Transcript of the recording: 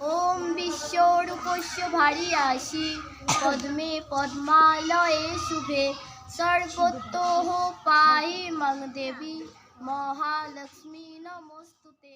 ওম বিশ্বরূপস্য ভারী আসি পদ্মে পদ্মালয়ে শুভে। সর্বত্র পাহি মং দেবী মহালক্ষ্মী নমস্তুতে।